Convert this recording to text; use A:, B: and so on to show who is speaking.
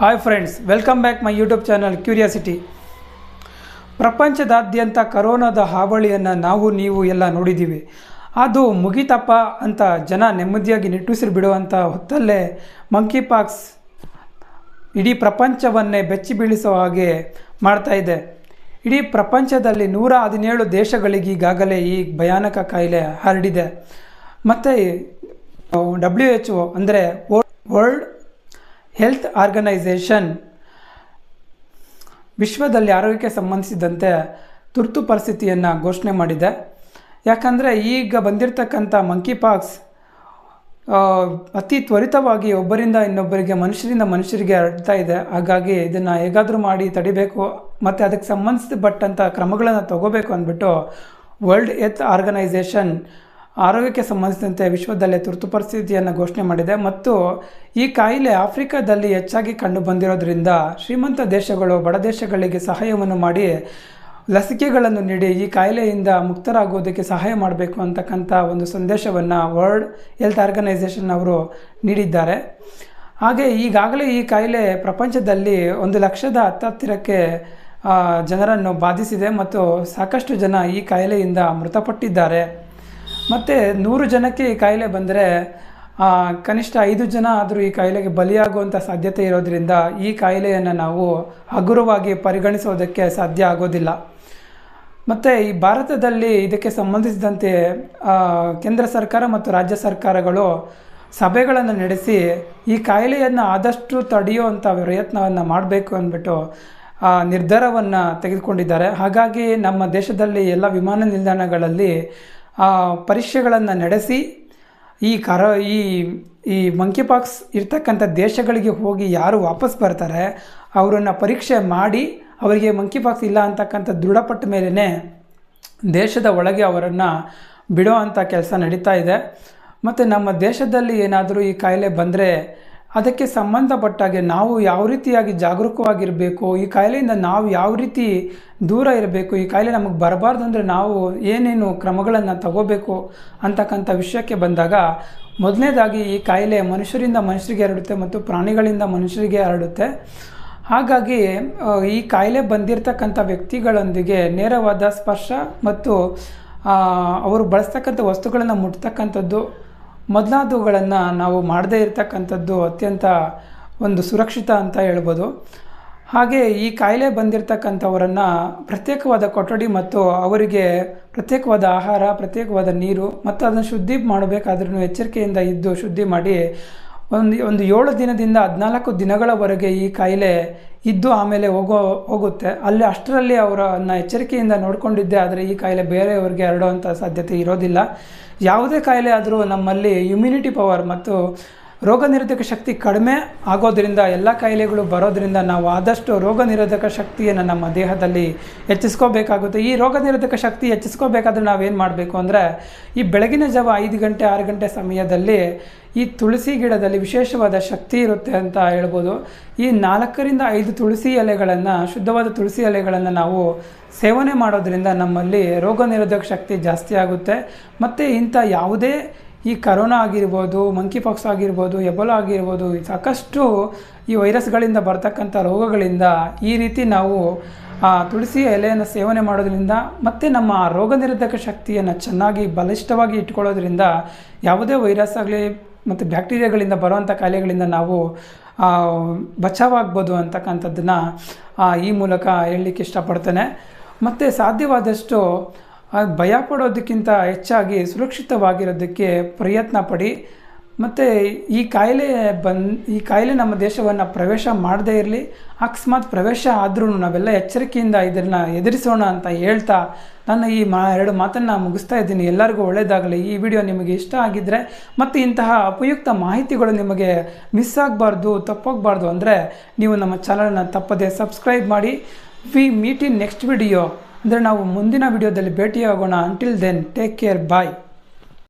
A: Hi friends welcome back my YouTube channel curiosity ಪ್ರಪಂಚದಾದ್ಯಂತ ಕರೋನಾದ ಹಾವಳಿಯನ್ನು ನಾವು ನೀವು ಎಲ್ಲ ನೋಡಿದ್ದೀವಿ. ಅದು ಮುಗಿತಪ್ಪ ಅಂತ ಜನ ನೆಮ್ಮದಿಯಾಗಿ ನಿಟ್ಟುಸಿರು ಬಿಡುವಂಥ ಹೊತ್ತಲ್ಲೇ ಮಂಕಿ ಪಾಕ್ಸ್ ಇಡೀ ಪ್ರಪಂಚವನ್ನೇ ಬೆಚ್ಚಿ ಬೀಳಿಸೋ ಹಾಗೆ ಮಾಡ್ತಾ ಇದೆ. ಇಡೀ ಪ್ರಪಂಚದಲ್ಲಿ ನೂರ ಹದಿನೇಳು ದೇಶಗಳಿಗೆ ಈಗಾಗಲೇ ಈ ಭಯಾನಕ ಕಾಯಿಲೆ ಹರಡಿದೆ. ಮತ್ತು ಡಬ್ಲ್ಯೂ ಎಚ್ ಒ ಅಂದರೆ ವರ್ಲ್ಡ್ ಹೆಲ್ತ್ ಆರ್ಗನೈಸೇಷನ್ ವಿಶ್ವದಲ್ಲಿ ಆರೋಗ್ಯಕ್ಕೆ ಸಂಬಂಧಿಸಿದಂತೆ ತುರ್ತು ಪರಿಸ್ಥಿತಿಯನ್ನು ಘೋಷಣೆ ಮಾಡಿದೆ. ಯಾಕಂದರೆ ಈಗ ಬಂದಿರತಕ್ಕಂಥ ಮಂಕಿ ಪಾಕ್ಸ್ ಅತಿ ತ್ವರಿತವಾಗಿ ಒಬ್ಬರಿಂದ ಇನ್ನೊಬ್ಬರಿಗೆ, ಮನುಷ್ಯರಿಂದ ಮನುಷ್ಯರಿಗೆ ಹರಡ್ತಾ ಇದೆ. ಹಾಗಾಗಿ ಇದನ್ನು ಹೇಗಾದರೂ ಮಾಡಿ ತಡಿಬೇಕು. ಮತ್ತು ಅದಕ್ಕೆ ಸಂಬಂಧಿಸಿದ ಬಟ್ಟಂಥ ಕ್ರಮಗಳನ್ನು ತಗೋಬೇಕು ಅಂದ್ಬಿಟ್ಟು ವರ್ಲ್ಡ್ ಹೆಲ್ತ್ ಆರ್ಗನೈಸೇಷನ್ ಆರೋಗ್ಯಕ್ಕೆ ಸಂಬಂಧಿಸಿದಂತೆ ವಿಶ್ವದಲ್ಲೇ ತುರ್ತು ಪರಿಸ್ಥಿತಿಯನ್ನು ಘೋಷಣೆ ಮಾಡಿದೆ. ಮತ್ತು ಈ ಕಾಯಿಲೆ ಆಫ್ರಿಕಾದಲ್ಲಿ ಹೆಚ್ಚಾಗಿ ಕಂಡು ಬಂದಿರೋದ್ರಿಂದ ಶ್ರೀಮಂತ ದೇಶಗಳು, ಬಡ ದೇಶಗಳಿಗೆ ಸಹಾಯವನ್ನು ಮಾಡಿ ಲಸಿಕೆಗಳನ್ನು ನೀಡಿ ಈ ಕಾಯಿಲೆಯಿಂದ ಮುಕ್ತರಾಗೋದಕ್ಕೆ ಸಹಾಯ ಮಾಡಬೇಕು ಅಂತಕ್ಕಂಥ ಒಂದು ಸಂದೇಶವನ್ನು ವರ್ಲ್ಡ್ ಹೆಲ್ತ್ ಆರ್ಗನೈಸೇಷನ್ ಅವರು ನೀಡಿದ್ದಾರೆ. ಹಾಗೆ ಈಗಾಗಲೇ ಈ ಕಾಯಿಲೆ ಪ್ರಪಂಚದಲ್ಲಿ ಒಂದು ಲಕ್ಷದ ಹತ್ತತ್ತಿರಕ್ಕೆ ಜನರನ್ನು ಬಾಧಿಸಿದೆ ಮತ್ತು ಸಾಕಷ್ಟು ಜನ ಈ ಕಾಯಿಲೆಯಿಂದ ಮೃತಪಟ್ಟಿದ್ದಾರೆ. ಮತ್ತು ನೂರು ಜನಕ್ಕೆ ಈ ಕಾಯಿಲೆ ಬಂದರೆ ಕನಿಷ್ಠ ಐದು ಜನ ಆದರೂ ಈ ಕಾಯಿಲೆಗೆ ಬಲಿಯಾಗುವಂಥ ಸಾಧ್ಯತೆ ಇರೋದರಿಂದ ಈ ಕಾಯಿಲೆಯನ್ನು ನಾವು ಹಗುರವಾಗಿ ಪರಿಗಣಿಸೋದಕ್ಕೆ ಸಾಧ್ಯ ಆಗೋದಿಲ್ಲ. ಮತ್ತು ಈ ಭಾರತದಲ್ಲಿ ಇದಕ್ಕೆ ಸಂಬಂಧಿಸಿದಂತೆ ಕೇಂದ್ರ ಸರ್ಕಾರ ಮತ್ತು ರಾಜ್ಯ ಸರ್ಕಾರಗಳು ಸಭೆಗಳನ್ನು ನಡೆಸಿ ಈ ಕಾಯಿಲೆಯನ್ನು ಆದಷ್ಟು ತಡೆಯುವಂಥ ಪ್ರಯತ್ನವನ್ನು ಮಾಡಬೇಕು ಅಂದ್ಬಿಟ್ಟು ನಿರ್ಧಾರವನ್ನು ತೆಗೆದುಕೊಂಡಿದ್ದಾರೆ. ಹಾಗಾಗಿ ನಮ್ಮ ದೇಶದಲ್ಲಿ ಎಲ್ಲ ವಿಮಾನ ನಿಲ್ದಾಣಗಳಲ್ಲಿ ಪರೀಕ್ಷೆಗಳನ್ನು ನಡೆಸಿ ಈ ಕರ ಈ ಈ ಮಂಕಿ ಪಾಕ್ಸ್ ಇರ್ತಕ್ಕಂಥ ದೇಶಗಳಿಗೆ ಹೋಗಿ ಯಾರು ವಾಪಸ್ ಬರ್ತಾರೆ, ಅವರನ್ನು ಪರೀಕ್ಷೆ ಮಾಡಿ ಅವರಿಗೆ ಮಂಕಿ ಪಾಕ್ಸ್ ಇಲ್ಲ ಅಂತಕ್ಕಂಥ ದೃಢಪಟ್ಟ ಮೇಲೇ ದೇಶದ ಒಳಗೆ ಅವರನ್ನು ಬಿಡೋ ಅಂಥ ಕೆಲಸ ನಡೀತಾ ಇದೆ. ಮತ್ತು ನಮ್ಮ ದೇಶದಲ್ಲಿ ಏನಾದರೂ ಈ ಕಾಯಿಲೆ ಬಂದರೆ ಅದಕ್ಕೆ ಸಂಬಂಧಪಟ್ಟಾಗೆ ನಾವು ಯಾವ ರೀತಿಯಾಗಿ ಜಾಗರೂಕವಾಗಿರಬೇಕು, ಈ ಕಾಯಿಲೆಯಿಂದ ನಾವು ಯಾವ ರೀತಿ ದೂರ ಇರಬೇಕು, ಈ ಕಾಯಿಲೆ ನಮಗೆ ಬರಬಾರ್ದು ಅಂದರೆ ನಾವು ಏನೇನು ಕ್ರಮಗಳನ್ನು ತಗೋಬೇಕು ಅಂತಕ್ಕಂಥ ವಿಷಯಕ್ಕೆ ಬಂದಾಗ ಮೊದಲನೇದಾಗಿ ಈ ಕಾಯಿಲೆ ಮನುಷ್ಯರಿಂದ ಮನುಷ್ಯರಿಗೆ ಹರಡುತ್ತೆ ಮತ್ತು ಪ್ರಾಣಿಗಳಿಂದ ಮನುಷ್ಯರಿಗೆ ಹರಡುತ್ತೆ. ಹಾಗಾಗಿ ಈ ಕಾಯಿಲೆ ಬಂದಿರತಕ್ಕಂಥ ವ್ಯಕ್ತಿಗಳೊಂದಿಗೆ ನೇರವಾದ ಸ್ಪರ್ಶ ಮತ್ತು ಅವರು ಬಳಸ್ತಕ್ಕಂಥ ವಸ್ತುಗಳನ್ನು ಮುಟ್ತಕ್ಕಂಥದ್ದು ಮೊದಲಾದವುಗಳನ್ನು ನಾವು ಮಾಡದೇ ಇರತಕ್ಕಂಥದ್ದು ಅತ್ಯಂತ ಒಂದು ಸುರಕ್ಷಿತ ಅಂತ ಹೇಳ್ಬೋದು. ಹಾಗೆ ಈ ಕಾಯಿಲೆ ಬಂದಿರತಕ್ಕಂಥವರನ್ನು ಪ್ರತ್ಯೇಕವಾದ ಕೊಠಡಿ ಮತ್ತು ಅವರಿಗೆ ಪ್ರತ್ಯೇಕವಾದ ಆಹಾರ, ಪ್ರತ್ಯೇಕವಾದ ನೀರು ಮತ್ತು ಅದನ್ನು ಶುದ್ಧಿ ಮಾಡಬೇಕಾದ್ರೂ ಎಚ್ಚರಿಕೆಯಿಂದ ಇದ್ದು ಶುದ್ಧಿ ಮಾಡಿ ಒಂದು ಒಂದು ಏಳು ದಿನದಿಂದ ಹದಿನಾಲ್ಕು ದಿನಗಳವರೆಗೆ ಈ ಕಾಯಿಲೆ ಇದ್ದು ಆಮೇಲೆ ಹೋಗೋ, ಹೋಗುತ್ತೆ. ಅಲ್ಲಿ ಅಷ್ಟರಲ್ಲಿ ಅವರನ್ನು ಎಚ್ಚರಿಕೆಯಿಂದ ನೋಡಿಕೊಂಡಿದ್ದೆ, ಆದರೆ ಈ ಕಾಯಿಲೆ ಬೇರೆಯವರಿಗೆ ಹರಡುವಂಥ ಸಾಧ್ಯತೆ ಇರೋದಿಲ್ಲ. ಯಾವುದೇ ಕಾಯಿಲೆ ಆದರೂ ನಮ್ಮಲ್ಲಿ ಇಮ್ಯುನಿಟಿ ಪವರ್ ಮತ್ತು ರೋಗ ನಿರೋಧಕ ಶಕ್ತಿ ಕಡಿಮೆ ಆಗೋದ್ರಿಂದ, ಎಲ್ಲ ಕಾಯಿಲೆಗಳು ಬರೋದ್ರಿಂದ ನಾವು ಆದಷ್ಟು ರೋಗ ನಿರೋಧಕ ಶಕ್ತಿಯನ್ನು ನಮ್ಮ ದೇಹದಲ್ಲಿ ಹೆಚ್ಚಿಸ್ಕೋಬೇಕಾಗುತ್ತೆ. ಈ ರೋಗ ನಿರೋಧಕ ಶಕ್ತಿ ಹೆಚ್ಚಿಸ್ಕೋಬೇಕಾದ್ರೆ ನಾವೇನು ಮಾಡಬೇಕು ಅಂದರೆ, ಈ ಬೆಳಗಿನ ಜಾವ ಐದು ಗಂಟೆ, ಆರು ಗಂಟೆ ಸಮಯದಲ್ಲಿ ಈ ತುಳಸಿ ಗಿಡದಲ್ಲಿ ವಿಶೇಷವಾದ ಶಕ್ತಿ ಇರುತ್ತೆ ಅಂತ ಹೇಳ್ಬೋದು. ಈ ನಾಲ್ಕರಿಂದ ಐದು ತುಳಸಿ ಎಲೆಗಳನ್ನು, ಶುದ್ಧವಾದ ತುಳಸಿ ಎಲೆಗಳನ್ನು ನಾವು ಸೇವನೆ ಮಾಡೋದ್ರಿಂದ ನಮ್ಮಲ್ಲಿ ರೋಗ ನಿರೋಧಕ ಶಕ್ತಿ ಜಾಸ್ತಿ ಆಗುತ್ತೆ. ಮತ್ತು ಇಂಥ ಯಾವುದೇ ಈ ಕರೋನಾ ಆಗಿರ್ಬೋದು ಮಂಕಿ ಪಾಕ್ಸ್ ಆಗಿರ್ಬೋದು ಎಬೋಲಾ ಆಗಿರ್ಬೋದು, ಸಾಕಷ್ಟು ಈ ವೈರಸ್ಗಳಿಂದ ಬರ್ತಕ್ಕಂಥ ರೋಗಗಳಿಂದ ಈ ರೀತಿ ನಾವು, ಆ, ತುಳಸಿ ಎಲೆಯನ್ನು ಸೇವನೆ ಮಾಡೋದ್ರಿಂದ ಮತ್ತು ನಮ್ಮ ರೋಗ ನಿರೋಧಕ ಶಕ್ತಿಯನ್ನು ಚೆನ್ನಾಗಿ ಬಲಿಷ್ಠವಾಗಿ ಇಟ್ಕೊಳ್ಳೋದ್ರಿಂದ ಯಾವುದೇ ವೈರಸ್ ಆಗಲಿ ಮತ್ತು ಬ್ಯಾಕ್ಟೀರಿಯಾಗಳಿಂದ ಬರುವಂಥ ಕಾಯಿಲೆಗಳಿಂದ ನಾವು ಬಚಾವಾಗ್ಬೋದು ಅಂತಕ್ಕಂಥದ್ದನ್ನು ಈ ಮೂಲಕ ಹೇಳಲಿಕ್ಕೆ ಇಷ್ಟಪಡ್ತೇನೆ. ಮತ್ತು ಸಾಧ್ಯವಾದಷ್ಟು ಭಯ ಪಡೋದಕ್ಕಿಂತ ಹೆಚ್ಚಾಗಿ ಸುರಕ್ಷಿತವಾಗಿರೋದಕ್ಕೆ ಪ್ರಯತ್ನ ಪಡಿ. ಮತ್ತು ಈ ಕಾಯಿಲೆ ಬಂದು, ಈ ಕಾಯಿಲೆ ನಮ್ಮ ದೇಶವನ್ನು ಪ್ರವೇಶ ಮಾಡದೇ ಇರಲಿ. ಅಕಸ್ಮಾತ್ ಪ್ರವೇಶ ಆದ್ರೂ ನಾವೆಲ್ಲ ಎಚ್ಚರಿಕೆಯಿಂದ ಇದನ್ನು ಎದುರಿಸೋಣ ಅಂತ ಹೇಳ್ತಾ ನನ್ನ ಈ ಮಾ, ಎರಡು ಮಾತನ್ನು ಮುಗಿಸ್ತಾ ಇದ್ದೀನಿ. ಎಲ್ಲರಿಗೂ ಒಳ್ಳೆಯದಾಗಲಿ ಈ ವಿಡಿಯೋ ನಿಮಗೆ ಇಷ್ಟ ಆಗಿದ್ದರೆ ಮತ್ತು ಇಂತಹ ಉಪಯುಕ್ತ ಮಾಹಿತಿಗಳು ನಿಮಗೆ ಮಿಸ್ ಆಗಬಾರ್ದು, ತಪ್ಪೋಗಬಾರ್ದು ಅಂದರೆ ನೀವು ನಮ್ಮ ಚಾನಲನ್ನು ತಪ್ಪದೆ ಸಬ್ಸ್ಕ್ರೈಬ್ ಮಾಡಿ. We meet in next video ಅಂದರೆ ನಾವು ಮುಂದಿನ ವಿಡಿಯೋದಲ್ಲಿ ಭೇಟಿಯಾಗೋಣ. Until then take care bye